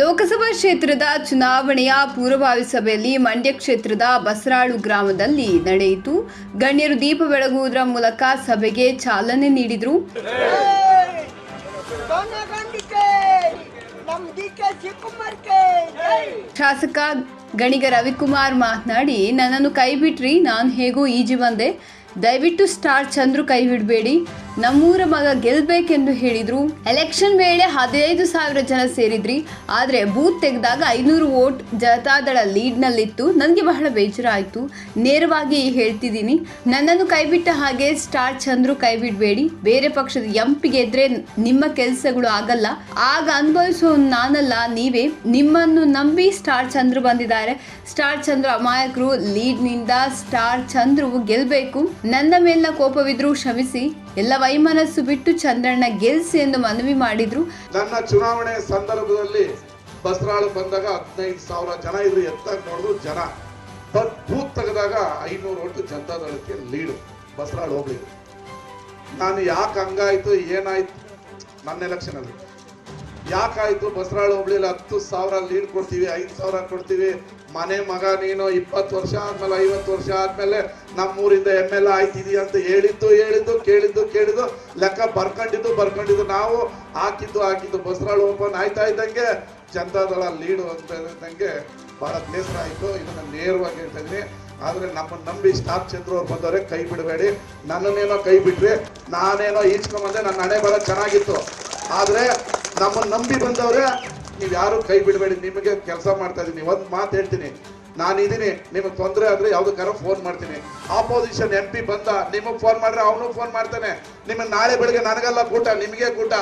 ಲೋಕಸಭಾ ಕ್ಷೇತ್ರದ ಚುನಾವಣೆಯ ಪೂರ್ವಭಾವಿ ಸಭೆಯಲ್ಲಿ ಮಂಡ್ಯ ಕ್ಷೇತ್ರದ ಬಸರಾಳು ಗ್ರಾಮದಲ್ಲಿ ನಡೆಯಿತು. ಗಣ್ಯರು ದೀಪ ಬೆಳಗುವುದರ ಮೂಲಕ ಸಭೆಗೆ ಚಾಲನೆ ನೀಡಿದರು. ಶಾಸಕ ಗಣಿಗ ರವಿಕುಮಾರ್ ಮಾತನಾಡಿ, ನನ್ನನ್ನು ಕೈ ಬಿಟ್ರಿ ನಾನು ಹೇಗೋ ಈಜಿ ಬಂದೆ. ದಯವಿಟ್ಟು ಸ್ಟಾರ್ ಚಂದ್ರು ಕೈ ಬಿಡಬೇಡಿ. ನಮ್ಮೂರ ಮಗ ಗೆಲ್ಬೇಕೆಂದು ಹೇಳಿದ್ರು. ಎಲೆಕ್ಷನ್ ವೇಳೆ ಹದಿನೈದು ಸಾವಿರ ಜನ ಸೇರಿದ್ರಿ. ಆದರೆ ಬೂತ್ ತೆಗೆದಾಗ ಐನೂರು ವೋಟ್ ಜನತಾದಳ ಲೀಡ್ನಲ್ಲಿತ್ತು. ನನಗೆ ಬಹಳ ಬೇಜಾರಾಯಿತು. ನೇರವಾಗಿ ಹೇಳ್ತಿದ್ದೀನಿ. ನನ್ನನ್ನು ಕೈಬಿಟ್ಟ ಹಾಗೆ ಸ್ಟಾರ್ ಚಂದ್ರು ಕೈಬಿಡಬೇಡಿ ಬೇರೆ ಪಕ್ಷದ ಎಂಪಿಗೆ ಗೆದ್ರೆ ನಿಮ್ಮ ಕೆಲಸಗಳು ಆಗಲ್ಲ. ಆಗ ಅನುಭವಿಸೋ ನಾನಲ್ಲ, ನೀವೇ. ನಿಮ್ಮನ್ನು ನಂಬಿ ಸ್ಟಾರ್ ಚಂದ್ರು ಬಂದಿದ್ದಾರೆ. ಸ್ಟಾರ್ ಚಂದ್ರು ಅಮಾಯಕರು ಲೀಡ್ನಿಂದ ಸ್ಟಾರ್ ಚಂದ್ರು ಗೆಲ್ಲಬೇಕು ನನ್ನ ಮೇಲಿನ ಕೋಪವಿದ್ರು ಕ್ಷಮಿಸಿ. ಎಲ್ಲ ವೈಮನಸ್ಸು ಬಿಟ್ಟು ಚಂದ್ರಣ್ಣ ಗೆಲ್ಸಿ ಎಂದು ಮನವಿ ಮಾಡಿದ್ರು. ನನ್ನ ಚುನಾವಣೆ ಸಂದರ್ಭದಲ್ಲಿ ಬಸರಾಳು ಬಂದಾಗ ಹದಿನೈದು ಸಾವಿರ ಜನ ಇದ್ರು. ಎತ್ತ ನೋಡಿದ್ರು ಜನ. ಬಟ್ ಬೂತ್ ತೆಗೆದಾಗ ಐನೂರು ಒಟ್ಟು ಜನತಾದಳಕ್ಕೆ ಲೀಡು ಬಸರಾಳು ಹೋಗ್ಲಿಕ್ಕೆ ನಾನು ಯಾಕೆ ಹಂಗಾಯ್ತು, ಏನಾಯ್ತು? ನನ್ನ ಎಲೆಕ್ಷನ್ ಅಲ್ಲಿ. ಯಾಕಾಯ್ತು ಬಸರಾಳು ಹೋಗ್ಲಿಲ್ಲ ಹತ್ತು ಸಾವಿರ ಲೀಡ್ ಕೊಡ್ತೀವಿ, ಐದು ಸಾವಿರ ಕೊಡ್ತೀವಿ? ಮನೆ ಮಗ ನೀನು ಇಪ್ಪತ್ತು ವರ್ಷ ಆದ್ಮೇಲೆ, ಐವತ್ತು ವರ್ಷ ಆದ್ಮೇಲೆ ನಮ್ಮೂರಿಂದ ಎಂ ಎಲ್ ಆಯ್ತಿದೀಯ ಅಂತ ಹೇಳಿದ್ದು ಹೇಳಿದ್ದು, ಕೇಳಿದ್ದು ಕೇಳಿದ್ದು, ಲೆಕ್ಕ ಬರ್ಕೊಂಡಿದ್ದು ಬರ್ಕೊಂಡಿದ್ದು. ನಾವು ಹಾಕಿದ್ದು ಹಾಕಿದ್ದು. ಬಸರಾಳು ಓಪನ್ ಆಯ್ತಾ ಇದ್ದಂಗೆ ಜನತಾದಳ ಲೀಡು ಅಂತ ಇದ್ದಂಗೆ ಬಹಳ ಬೇಸರ ಆಯಿತು. ಇದನ್ನು ನೇರವಾಗಿ ಹೇಳ್ತಾ ಆದರೆ ಆದ್ರೆ ನಮ್ಮ ನಂಬಿ ಸ್ಟಾಪ್ ಚಂದ್ರ ಅವ್ರು ಬಂದವ್ರೆ, ಕೈ ಬಿಡಬೇಡಿ. ನನ್ನನ್ನೇನೋ ಕೈ ಬಿಟ್ರಿ ನಾನೇನೋ ಈಚ್ಕೊಂಬಂದೆ ನನ್ನ ಹಣೆ ಬಹಳ ಚೆನ್ನಾಗಿತ್ತು. ಆದ್ರೆ ನಮ್ಮನ್ನ ನಂಬಿ ಬಂದವ್ರೆ, ನೀವು ಯಾರು ಕೈ ಬಿಡಬೇಡಿ, ನಿಮಗೆ ಕೆಲಸ ಮಾಡ್ತಾ ಇದೀನಿ, ಒಂದು ಮಾತು ಹೇಳ್ತೀನಿ. ನಾನು ಇದೀನಿ, ನಿಮಗೆ ತೊಂದರೆ ಆದ್ರೆ ಯಾವುದಕ್ಕಾರ ಫೋನ್ ಮಾಡ್ತೀನಿ. ಆಪೋಸಿಷನ್ ಎಂ ಪಿ ಬಂದ, ನಿಮಗೆ ಫೋನ್ ಮಾಡ್ರೆ ಅವನು ಫೋನ್ ಮಾಡ್ತಾನೆ. ನಿಮಗೆ ನಾಳೆ ಬೆಳಿಗ್ಗೆ ನನಗೆಲ್ಲ ಕೂಟ, ನಿಮಗೆ ಕೂಟ.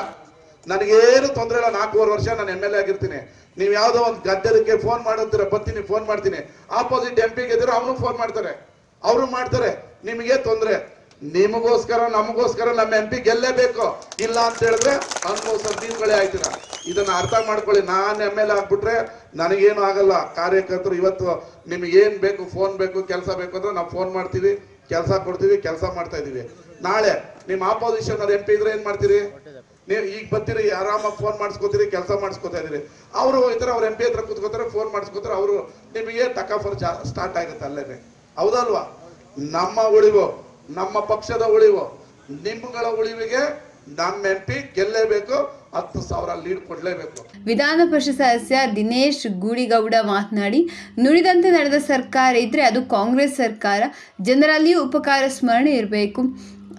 ನನಗೇನು ತೊಂದರೆ ಇಲ್ಲ, ನಾಲ್ಕೂವರೆ ವರ್ಷ ನಾನು ಎಂ ಎಲ್ ಎ ಆಗಿರ್ತೀನಿ. ನೀವು ಯಾವುದೋ ಒಂದು ಗದ್ದಲಕ್ಕೆ ಫೋನ್ ಮಾಡುತ್ತೀರ ಬರ್ತೀನಿ ಫೋನ್ ಮಾಡ್ತೀನಿ. ಆಪೋಸಿಟ್ ಎಂ ಪಿ ಗೆದ್ರೆ ಅವನು ಫೋನ್ ಮಾಡ್ತಾರೆ. ಅವರು ಮಾಡ್ತಾರೆ. ನಿಮಗೆ ತೊಂದರೆ. ನಿಮಗೋಸ್ಕರ, ನಮಗೋಸ್ಕರ ನಮ್ಮ ಎಂ ಪಿ ಗೆಲ್ಲೇಬೇಕು. ಇಲ್ಲ ಅಂತ ಹೇಳಿದ್ರೆ ಆಯ್ತೀರ ಇದನ್ನ ಅರ್ಥ ಮಾಡ್ಕೊಳ್ಳಿ. ನಾನು ಎಂ ಎಲ್ ಎ ಆಗ್ಬಿಟ್ರೆ ನನಗೇನು ಆಗಲ್ಲ. ಕಾರ್ಯಕರ್ತರು ಇವತ್ತು ನಿಮ್ಗೆ ಏನು ಬೇಕು ಫೋನ್ ಬೇಕು, ಕೆಲಸ ಬೇಕು ಅಂದ್ರೆ ನಾವು ಫೋನ್ ಮಾಡ್ತೀವಿ, ಕೆಲಸ ಕೊಡ್ತೀವಿ, ಕೆಲಸ ಮಾಡ್ತಾ ಇದೀವಿ ನಾಳೆ ನಿಮ್ಮ ಆಪೋಸಿಷನ್ ಅವ್ರ ಎಂ ಪಿ ಇದ್ರೆ ಏನ್ ಮಾಡ್ತೀರಿ? ನೀವು ಈಗ ಬರ್ತೀರಿ, ಆರಾಮಾಗಿ ಫೋನ್ ಮಾಡಿಸ್ಕೋತೀರಿ, ಕೆಲಸ ಮಾಡಿಸ್ಕೋತಾ ಇದೀರಿ ಅವರು ಹೋಗ್ತಾರೆ ಅವ್ರ ಎಂ ಪಿ ಹತ್ರ ಕೂತ್ಕೋತಾರೆ ಫೋನ್ ಮಾಡಿಸ್ಕೋತಾರೆ, ಅವರು ನಿಮಗೆ ಟಕಾಫರ್ ಸ್ಟಾರ್ಟ್ ಆಗುತ್ತೆ ಅಲ್ಲೇನೆ. ಹೌದಲ್ವಾ? ನಮ್ಮ ಉಳಿವು, ನಮ್ಮ ಪಕ್ಷದ ಉಳಿವು ನಿಮ್ಮಗಳ ಉಳಿವಿಗೆ ನಮ್ಮ ಎಂ ಪಿ ಗೆಲ್ಲೇಬೇಕು ಹತ್ತು ಸಾವಿರ ಲೀಡ್ ಕೊಡಲೇಬೇಕು. ವಿಧಾನ ಪರಿಷತ್ ಸದಸ್ಯ ದಿನೇಶ್ ಗೂಡಿಗೌಡ ಮಾತನಾಡಿ ನುಡಿದಂತೆ ನಡೆದ ಸರ್ಕಾರ ಇದ್ರೆ ಅದು ಕಾಂಗ್ರೆಸ್ ಸರ್ಕಾರ ಜನರಲ್ಲಿಯೂ ಉಪಕಾರ ಸ್ಮರಣೆ ಇರಬೇಕು.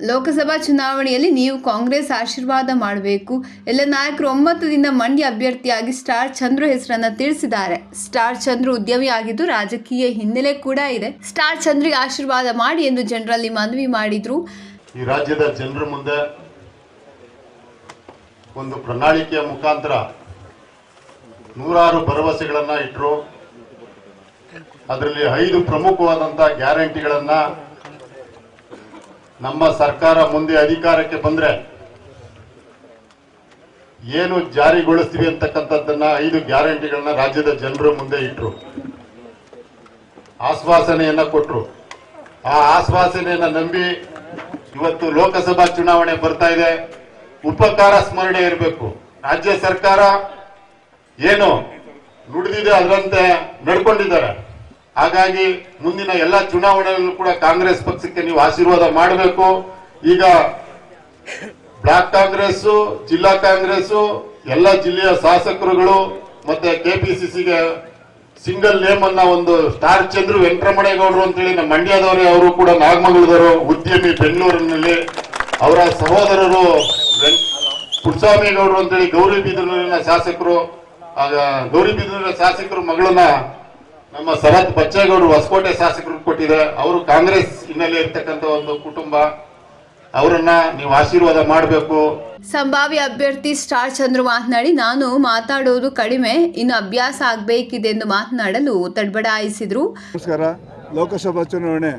ಲೋಕಸಭಾ ಚುನಾವಣೆಯಲ್ಲಿ ನೀವು ಕಾಂಗ್ರೆಸ್ ಆಶೀರ್ವಾದ ಮಾಡಬೇಕು. ಎಲ್ಲ ನಾಯಕರು ಒಂಬತ್ತದಿಂದ ಮಂಡ್ಯ ಅಭ್ಯರ್ಥಿಯಾಗಿ ಸ್ಟಾರ್ ಚಂದ್ರು ಹೆಸರನ್ನ ತಿಳಿಸಿದ್ದಾರೆ. ಸ್ಟಾರ್ ಚಂದ್ರು ಉದ್ಯಮಿ ಆಗಿದ್ದು ರಾಜಕೀಯ ಹಿನ್ನೆಲೆ ಕೂಡ ಇದೆ. ಸ್ಟಾರ್ ಚಂದ್ರಿಗೆ ಆಶೀರ್ವಾದ ಮಾಡಿ ಎಂದು ಜನರಲ್ಲಿ ಮನವಿ ಮಾಡಿದ್ರು. ಈ ರಾಜ್ಯದ ಜನರ ಮುಂದೆ ಒಂದು ಪ್ರಣಾಳಿಕೆಯ ಮುಖಾಂತರ ನೂರಾರು ಭರವಸೆಗಳನ್ನ ಇಟ್ಟರು ಅದರಲ್ಲಿ ಐದು ಪ್ರಮುಖವಾದಂತಹ ಗ್ಯಾರಂಟಿಗಳನ್ನ ನಮ್ಮ ಸರ್ಕಾರ ಮುಂದೆ ಅಧಿಕಾರಕ್ಕೆ ಬಂದ್ರೆ ಏನು ಜಾರಿಗೊಳಿಸ್ತೀವಿ ಅಂತಕ್ಕಂಥದ್ದನ್ನ ಐದು ಗ್ಯಾರಂಟಿಗಳನ್ನ ರಾಜ್ಯದ ಜನರ ಮುಂದೆ ಇಟ್ಟರು ಆಶ್ವಾಸನೆಯನ್ನ ಕೊಟ್ಟರು ಆ ಆಶ್ವಾಸನೆಯನ್ನ ನಂಬಿ ಇವತ್ತು ಲೋಕಸಭಾ ಚುನಾವಣೆ ಬರ್ತಾ ಇದೆ. ಉಪಕಾರ ಸ್ಮರಣೆ ಇರಬೇಕು. ರಾಜ್ಯ ಸರ್ಕಾರ ಏನು ನುಡಿದಿದೆ ಅದರಂತೆ ನಡ್ಕೊಂಡಿದ್ದಾರೆ. ಹಾಗಾಗಿ ಮುಂದಿನ ಎಲ್ಲ ಚುನಾವಣೆಯಲ್ಲೂ ಕೂಡ ಕಾಂಗ್ರೆಸ್ ಪಕ್ಷಕ್ಕೆ ನೀವು ಆಶೀರ್ವಾದ ಮಾಡಬೇಕು. ಈಗ ಬ್ಲಾಕ್ ಕಾಂಗ್ರೆಸ್ ಜಿಲ್ಲಾ ಕಾಂಗ್ರೆಸ್ ಎಲ್ಲ ಜಿಲ್ಲೆಯ ಶಾಸಕರುಗಳು ಮತ್ತೆ ಕೆಪಿಸಿಸಿಗೆ ಸಿಂಗಲ್ ನೇಮ್ ಅನ್ನ ಒಂದು ಸ್ಟಾರ್ ಚಂದ್ರು ವೆಂಕಟರಮಣೇಗೌಡರು ಅಂತೇಳಿ ನಮ್ಮ ಮಂಡ್ಯದವರೇ ಅವರು ಕೂಡ ನಾಗಮಂಗಲದವರು, ಉದ್ಯಮಿ ಬೆಂಗಳೂರಿನಲ್ಲಿ ಅವರ ಸಹೋದರರು ಪುಟ್ಟಸ್ವಾಮಿಗೌಡರು ಅಂತೇಳಿ ಗೌರಿಬಿದನೂರಿನ ಶಾಸಕರು ಆಗ ಗೌರಿಬಿದನೂರಿನ ಶಾಸಕರು ಮಗಳನ್ನ ನಮ್ಮ ಶರತ್ ಬಚ್ಚೇಗೌಡರು ಹೊಸಕೋಟೆ ಶಾಸಕರು ಕೊಟ್ಟಿದೆ. ಅವರು ಕಾಂಗ್ರೆಸ್ ಹಿನ್ನೆಲೆ ಇರ್ತಕ್ಕಂಥ ಒಂದು ಕುಟುಂಬ. ಅವರನ್ನ ನೀವು ಆಶೀರ್ವಾದ ಮಾಡಬೇಕು. ಸಂಭಾವ್ಯ ಅಭ್ಯರ್ಥಿ ಸ್ಟಾರ್ ಚಂದ್ರು ಮಾತನಾಡಿ ನಾನು ಮಾತಾಡೋದು ಕಡಿಮೆ ಇನ್ನು ಅಭ್ಯಾಸ ಆಗಬೇಕಿದೆ ಎಂದು ಮಾತನಾಡಲು ತಡಬಡಾಯಿಸಿದ್ರು. ನಮಸ್ಕಾರ. ಲೋಕಸಭಾ ಚುನಾವಣೆ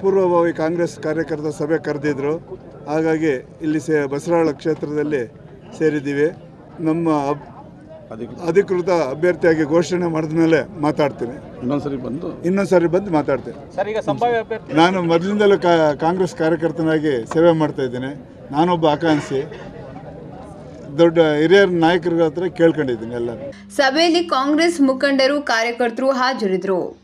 ಪೂರ್ವಭಾವಿ ಕಾಂಗ್ರೆಸ್ ಕಾರ್ಯಕರ್ತರ ಸಭೆ ಕರೆದಿದ್ರು. ಹಾಗಾಗಿ ಇಲ್ಲಿ ಸೇ ಬಸರಾಳ ಕ್ಷೇತ್ರದಲ್ಲಿ ಸೇರಿದ್ದೀವಿ. ನಮ್ಮ ಅಬ್- ಅಧಿಕೃತ ಅಭ್ಯರ್ಥಿಯಾಗಿ ಘೋಷಣೆ ಮಾಡಿದ ಮೇಲೆ ಮಾತಾಡ್ತೀನಿ. ಇನ್ನೊಂದ್ಸರಿ ಬಂದು? ಇನ್ನೊಂದ್ಸರಿ ಬಂದು ಮಾತಾಡ್ತೀನಿ. ಸರ್ ಈಗ ಸಂಭಾವ್ಯ ಅಭ್ಯರ್ಥಿ ನಾನು ಮೊದಲಿಂದಲೂ ಕಾ ಕಾಂಗ್ರೆಸ್ ಕಾರ್ಯಕರ್ತನಾಗಿ ಸೇವೆ ಮಾಡ್ತಾ ಇದ್ದೀನಿ. ನಾನೊಬ್ಬ ಆಕಾಂಕ್ಷಿ. ದೊಡ್ಡ ಹಿರಿಯರ ನಾಯಕರ ಹತ್ರ ಕೇಳ್ಕೊಂಡಿದ್ದೀನಿ ಎಲ್ಲರೂ ಸಭೆಯಲ್ಲಿ ಕಾಂಗ್ರೆಸ್ ಮುಖಂಡರು ಕಾರ್ಯಕರ್ತರು ಹಾಜರಿದ್ದರು